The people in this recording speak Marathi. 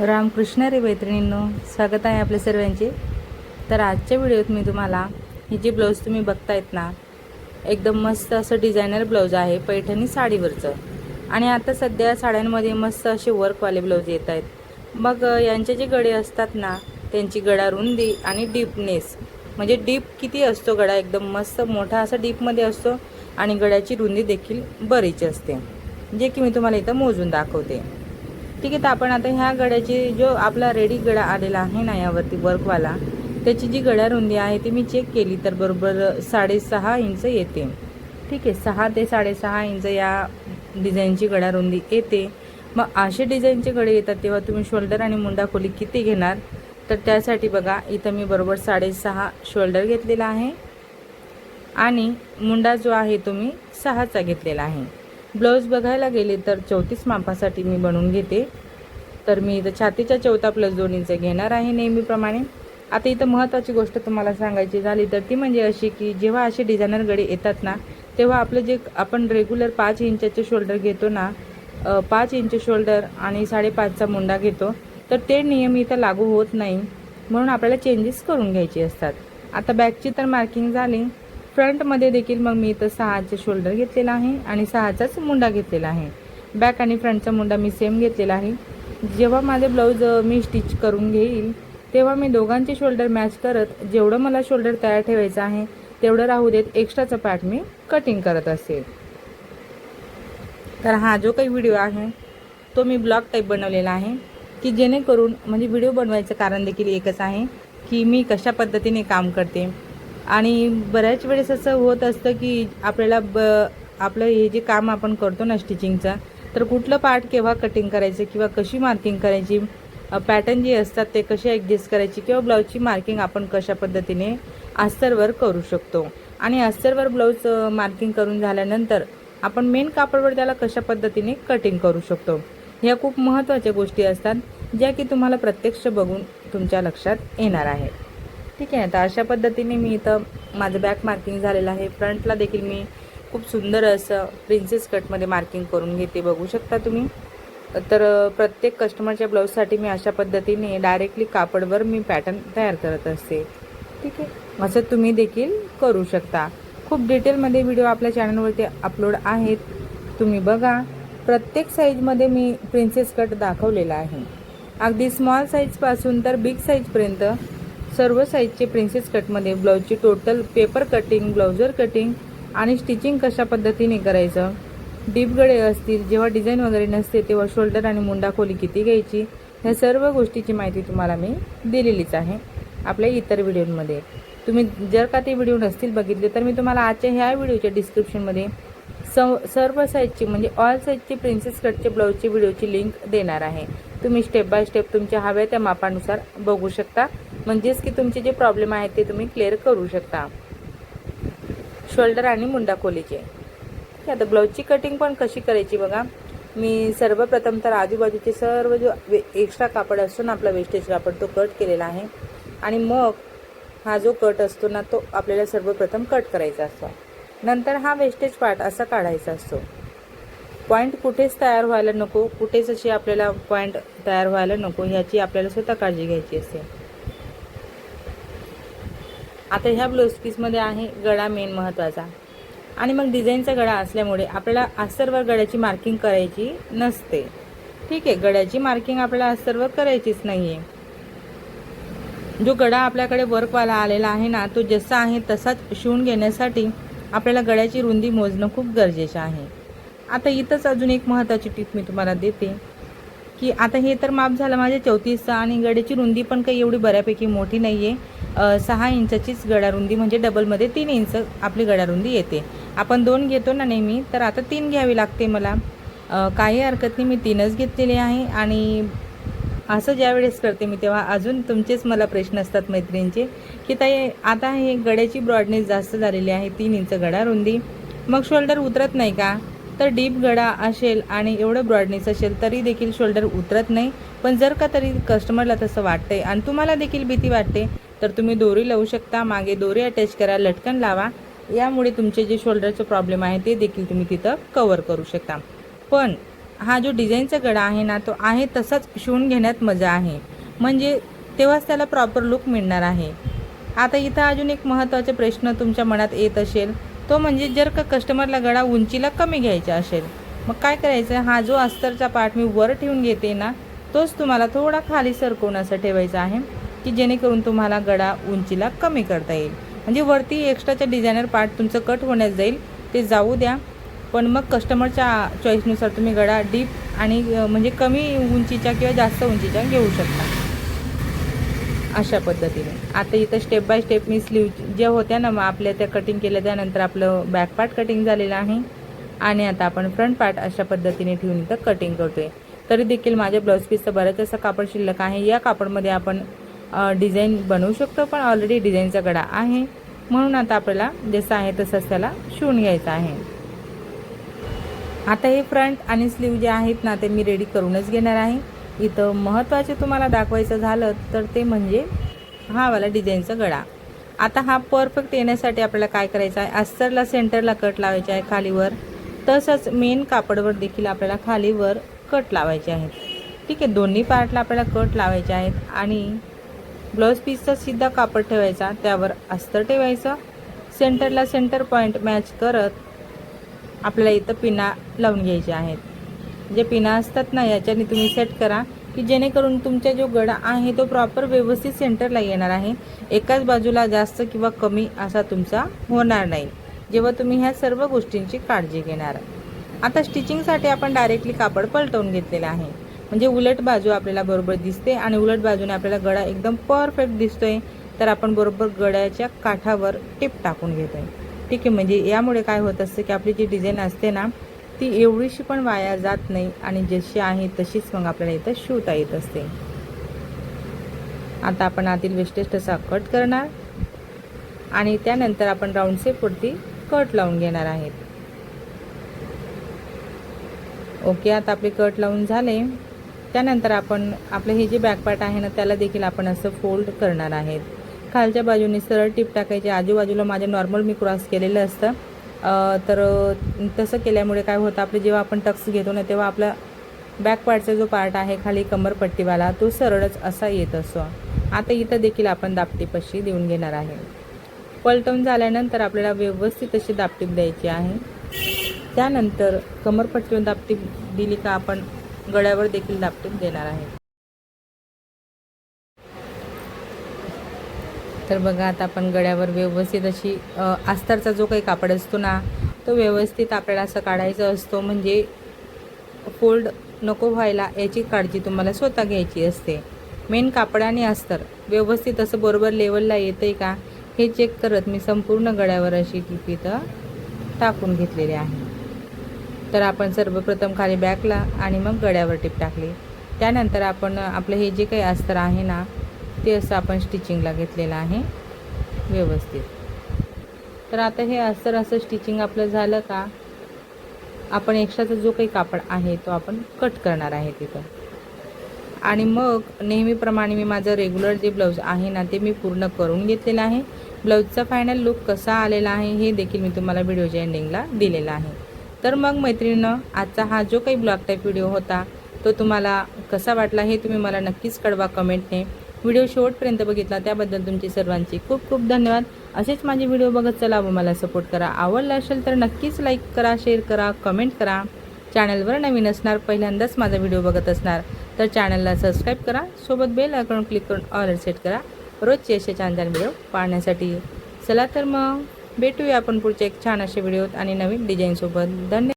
रामकृष्ण रे मैत्रिणींनो स्वागत आहे आपल्या सर्वांचे. तर आजच्या व्हिडिओत मी तुम्हाला ही जी ब्लाऊज तुम्ही बघतायत ना एकदम मस्त असं डिझायनर ब्लाऊज आहे पैठणी साडीवरचं. आणि आता सध्या साड्यांमध्ये मस्त असे वर्कवाले ब्लाऊज येत आहेत मग यांचे जे गडे असतात ना त्यांची गडा रुंदी आणि डीपनेस म्हणजे डीप किती असतो गडा एकदम मस्त मोठा असा डीपमध्ये असतो आणि गळ्याची रुंदी देखील बरीच असते. जे की मी तुम्हाला इथं मोजून दाखवते. ठीक आहे तर आपण आता ह्या गड्याची जो आपला रेडी गडा आलेला आहे ना यावरती वर्कवाला त्याची जी गड्या रुंदी आहे ती मी चेक केली तर बरोबर साडेसहा इंच येते. ठीक आहे सहा ते साडेसहा इंच या डिझाईनची गड्या रुंदी येते. मग असे डिझाईनचे गळे येतात तेव्हा तुम्ही शोल्डर आणि मुंडा खोली किती घेणार? तर त्यासाठी बघा इथं मी बरोबर साडेसहा शोल्डर घेतलेला आहे. आणि मुंडा जो आहे तो मी सहाचा घेतलेला आहे. ब्लाऊज बघायला गेले तर चौतीस मापासाठी मी बनवून घेते. तर मी इथं छातीच्या चौथा प्लस दोन इंच घेणार आहे नेहमीप्रमाणे. आता इथं महत्त्वाची गोष्ट तुम्हाला सांगायची झाली तर ती म्हणजे अशी की जेव्हा असे डिझायनर गळे येतात ना तेव्हा आपलं जे आपण रेग्युलर पाच इंचाचे शोल्डर घेतो ना पाच इंच शोल्डर आणि साडेपाचचा मुंडा घेतो तर ते नियम इथं लागू होत नाही. म्हणून आपल्याला चेंजेस करून घ्यायचे असतात. आता बॅकची तर मार्किंग झाली. फ्रंटमध्ये देखील मग मी इथं सहाचे शोल्डर घेतलेला आहे आणि सहाचाच मुंडा घेतलेला आहे. बॅक आणि फ्रंटचा मुंडा मी सेम घेतलेला आहे. जेव्हा माझे ब्लाऊज मी स्टिच करून घेईल तेव्हा मी दोघांचे शोल्डर मॅच करत जेवढं मला शोल्डर तयार ठेवायचं आहे तेवढं राहू देत एक्स्ट्राचा पार्ट मी कटिंग करत असेल. तर हा जो काही व्हिडिओ आहे तो मी ब्लॉग टाईप बनवलेला आहे की जेणेकरून म्हणजे व्हिडिओ बनवायचं कारण देखील एकच आहे की मी कशा पद्धतीने काम करते आणि बऱ्याच वेळेस असं होत असतं की आपल्याला ब आपलं हे जे काम आपण करतो ना स्टिचिंगचं तर कुठलं पार्ट केव्हा कटिंग करायचं किंवा कशी मार्किंग करायची पॅटर्न जे असतात ते कसे ॲडजस्ट करायची किंवा ब्लाऊजची मार्किंग आपण कशा पद्धतीने अस्तरवर करू शकतो. आणि अस्तरवर ब्लाऊज मार्किंग करून झाल्यानंतर आपण मेन कापडवर त्याला कशा पद्धतीने कटिंग करू शकतो. ह्या खूप महत्त्वाच्या गोष्टी असतात ज्या की तुम्हाला प्रत्यक्ष बघून तुमच्या लक्षात येणार आहेत. ठीक आहे तर अशा पद्धतीने मी इथं माझं बॅक मार्किंग झालेलं आहे. फ्रंटला देखील मी खूप सुंदर असं प्रिन्सेस कटमध्ये मार्किंग करून घेते बघू शकता तुम्ही. तर प्रत्येक कस्टमरच्या ब्लाऊजसाठी मी अशा पद्धतीने डायरेक्टली कापडवर मी पॅटर्न तयार करत असते. ठीक आहे? असं तुम्ही देखील करू शकता. खूप डिटेलमध्ये व्हिडिओ आपल्या चॅनलवरती अपलोड आहेत. तुम्ही बघा. प्रत्येक साईजमध्ये मी प्रिन्सेस कट दाखवलेला आहे. अगदी स्मॉल साईजपासून तर बिग साईजपर्यंत सर्व साईजचे प्रिन्सेस कटमध्ये ब्लाऊजची टोटल पेपर कटिंग ब्लाउजर कटिंग आणि स्टिचिंग कशा पद्धतीने करायचं? डीप गळे असतील जेव्हा डिझाईन वगैरे नसते तेव्हा शोल्डर आणि मुंडा खोली किती घ्यायची? ह्या सर्व गोष्टीची माहिती तुम्हाला मी दिलेलीच आहे आपल्या इतर व्हिडिओमध्ये तुम्ही जर का ते व्हिडिओ नसतील बघितले तर मी तुम्हाला आजच्या ह्या व्हिडिओच्या डिस्क्रिप्शनमध्ये स सर्व साईजची म्हणजे ऑल साईजची प्रिन्सेस कटचे ब्लाऊजची व्हिडिओची लिंक देणार आहे. तुम्ही स्टेप बाय स्टेप तुमच्या हव्या त्या मापानुसार बघू शकता. म्हणजेच की तुमचे जे प्रॉब्लेम आहेत ते तुम्ही क्लिअर करू शकता. शोल्डर आणि मुंडा खोलीचे. ठीक आहे, आता ब्लाऊजची कटिंग पण कशी करायची बघा. मी सर्वप्रथम तर आजूबाजूचे सर्व जो वे एक्स्ट्रा कापड असतो ना आपला वेस्टेज कापड तो कट केलेला आहे. आणि मग हा जो कट असतो ना तो आपल्याला सर्वप्रथम कट करायचा असतो. नंतर हा वेस्टेज पार्ट असा काढायचा असतो. पॉईंट कुठेच तयार व्हायला नको कुठेच अशी आपल्याला पॉईंट तयार व्हायला नको ह्याची आपल्याला स्वतः काळजी घ्यायची असते. आता ह्या ब्लाऊज पीसमध्ये आहे गळा मेन महत्त्वाचा आणि मग डिझाईनचा गळा असल्यामुळे आपल्याला अस्तरवर गळ्याची मार्किंग करायची नसते. ठीक आहे गळ्याची मार्किंग आपल्याला अस्तरवर करायचीच नाही आहे जो गळा आपल्याकडे वर्कवाला आलेला आहे ना तो जसा आहे तसाच शिवून घेण्यासाठी आपल्याला गळ्याची रुंदी मोजणं खूप गरजेचं आहे. आता इथंच अजून एक महत्त्वाची टिप मी तुम्हाला देते की आता हे तर माप झालं माझ्या चौतीसचं आणि गड्याची रुंदी पण काही एवढी बऱ्यापैकी मोठी नाही आहे सहा इंचाचीच गडारुंदी म्हणजे डबलमध्ये तीन इंच आपली गडारुंदी येते. आपण दोन घेतो ना नेहमी तर आता तीन घ्यावी लागते मला. काही हरकत नाही मी तीनच घेतलेली आहे आणि असं ज्यावेळेस करते मी तेव्हा अजून तुमचेच मला प्रश्न असतात मैत्रिणींचे की ताई आता हे गड्याची ब्रॉडनेस जास्त झालेली आहे तीन इंच गडा रुंदी मग शोल्डर उतरत नाही का? तर डीप गडा असेल आणि एवढं ब्रॉडनेस असेल तरी देखील शोल्डर उतरत नाही. पण जर का तरी कस्टमरला तसं वाटतंय आणि तुम्हाला देखील भीती वाटते तर तुम्ही दोरी लावू शकता मागे दोरी अटॅच करा लटकन लावा. यामुळे तुमचे जे शोल्डरचे प्रॉब्लेम आहे ते देखील तुम्ही तिथं कवर करू शकता. पण हा जो डिझाईनचा गळा आहे ना तो आहे तसाच शिवून घेण्यात मजा आहे. म्हणजे तेव्हाच त्याला प्रॉपर लुक मिळणार आहे. आता इथं अजून एक महत्त्वाचा प्रश्न तुमच्या मनात येत असेल तो म्हणजे जर का कस्टमरला गळा उंचीला कमी घ्यायचा असेल मग काय करायचं? हा जो अस्तरचा पार्ट मी वर ठेवून घेते ना तोच तुम्हाला थोडा खाली सरकवून ठेवायचा आहे. की जेणेकरून तुम्हाला गळा उंचीला कमी करता येईल. म्हणजे वरती एक्स्ट्राच्या डिझायनर पार्ट तुमचं कट होण्यात जाईल ते जाऊ द्या. पण मग कस्टमरच्या चॉईसनुसार तुम्ही गळा डीप आणि म्हणजे कमी उंचीच्या किंवा जास्त उंचीच्या घेऊ शकता. अशा पद्धतीने. आता इथं स्टेप बाय स्टेप मी स्लीव ज्या होत्या ना मग आपल्या त्या कटिंग केल्या त्यानंतर आपलं बॅक पार्ट कटिंग झालेलं आहे. आणि आता आपण फ्रंट पार्ट अशा पद्धतीने ठेवून इथं कटिंग करतो आहे तरी देखील माझ्या ब्लाऊज पीसचं बरंच असं कापड शिल्लक आहे. या कापडमध्ये आपण डिझाईन बनवू शकतो पण ऑलरेडी डिझाईनचा गडा आहे. म्हणून आता आपल्याला जसं आहे तसंच त्याला शिवून घ्यायचं आहे. आता हे फ्रंट आणि स्लीव जे आहेत ना ते मी रेडी करूनच घेणार आहे. इथं महत्त्वाचे तुम्हाला दाखवायचं झालं तर ते म्हणजे हा वाला डिझाईनचा गळा आता हा परफेक्ट येण्यासाठी आपल्याला काय करायचं आहे? अस्तरला सेंटरला कट लावायचे आहे खालीवर. तसंच मेन कापडवर देखील आपल्याला खालीवर कट लावायचे आहेत. ठीक आहे दोन्ही पार्टला आपल्याला कट लावायचे आहेत. आणि ब्लाऊज पीसचा सिद्धा कापड ठेवायचा त्यावर अस्तर ठेवायचं. सेंटरला सेंटर पॉईंट मॅच करत आपल्याला इथं पिना लावून घ्यायचे आहेत. जे पिना असतात ना याच्याने तुम्ही सेट करा की जेणेकरून तुमचा जो गडा आहे तो प्रॉपर व्यवस्थित सेंटरला येणार आहे. एकाच बाजूला जास्त किंवा कमी असा तुमचा होणार नाही. जेव्हा तुम्ही ह्या सर्व गोष्टींची काळजी घेणार. आता स्टिचिंगसाठी आपण डायरेक्टली कापड पलटवून घेतलेलं आहे. म्हणजे उलट बाजू आपल्याला बरोबर दिसते आणि उलट बाजूने आपल्याला गळा एकदम परफेक्ट दिसतोय तर आपण बरोबर गळ्याच्या काठावर टिप टाकून घेतोय. ठीक आहे म्हणजे यामुळे काय होत असतं की आपली जी डिझाईन असते ना ती एवढीशी पण वाया जात नाही आणि जशी आहे तशीच मग आपल्याला इथं शिवता येत असते. आता आपण आतील वेस्टेज तसा कट करणार आणि त्यानंतर आपण राऊंड सेपवरती कट लावून घेणार आहेत. ओके आता आपले कट लावून झाले. त्यानंतर आपण आपलं हे जे बॅकपार्ट आहे ना त्याला देखील आपण असं फोल्ड करणार आहेत. खालच्या बाजूने सरळ टीप टाकायची. आजूबाजूला माझ्या नॉर्मल मी क्रॉस केलेलं असतं. तर तसं केल्यामुळे काय होतं आपलं जेव्हा आपण टक्स घेतो ना तेव्हा आपला बॅक पार्टचा जो पार्ट आहे खाली कमरपट्टीवाला तो सरळच असा येत असतो. आता इथं देखील आपण दापटीपशी देऊन घेणार आहे. पलटवून झाल्यानंतर आपल्याला व्यवस्थित अशी दापटीप द्यायची आहे. त्यानंतर कमरपट्टीवर दापटीप दिली का आपण गळ्यावर देखील दापटीप देणार आहे. तर बघा आता आपण गळ्यावर व्यवस्थित अशी आस्तरचा अस्तरचा जो काही कापड असतो ना तो व्यवस्थित आपल्याला असं काढायचा असतो. म्हणजे फोल्ड नको व्हायला याची काळजी तुम्हाला स्वतः घ्यायची असते. मेन कापड आणि अस्तर व्यवस्थित असं बरोबर लेवलला येतं आहे का हे चेक करत मी संपूर्ण गळ्यावर अशी टिप इथं टाकून घेतलेली आहे. तर आपण सर्वप्रथम खाली बॅकला आणि मग गळ्यावर टिप टाकली. त्यानंतर आपण आपलं हे जे काही अस्तर आहे ना ते असं आपण स्टिचिंगला घेतलेलं आहे. व्यवस्थित. तर आता हे अस्तर असं स्टिचिंग आपलं झालं का आपण एक्स्ट्राचा जो काही कापड आहे तो आपण कट करणार आहे तिथं. आणि मग नेहमीप्रमाणे मी माझं रेग्युलर जे ब्लाऊज आहे ना ते मी पूर्ण करून घेतलेलं आहे. ब्लाऊजचा फायनल लुक कसा आलेला आहे हे देखील मी तुम्हाला व्हिडिओच्या एंडिंगला दिलेला आहे. तर मग मैत्रिणीनं आजचा हा जो काही ब्लॉग टाईप व्हिडिओ होता तो तुम्हाला कसा वाटला हे तुम्ही मला नक्कीच कळवा कमेंटने व्हिडिओ शेवटपर्यंत बघितला त्याबद्दल तुमची सर्वांची खूप खूप धन्यवाद. असेच माझे व्हिडिओ बघत चला व मला सपोर्ट करा. आवडला असेल तर नक्कीच लाईक करा शेअर करा कमेंट करा. चॅनलवर नवीन असणार पहिल्यांदाच माझा व्हिडिओ बघत असणार तर चॅनलला सबस्क्राईब करा. सोबत बेल अकाउंट क्लिक करून ऑल सेट करा. रोजचे असे छान छान व्हिडिओ पाहण्यासाठी. चला तर मग. भेटूया आपण पुढच्या एक छान असे व्हिडिओत आणि नवीन डिझाईनसोबत धन्यवाद.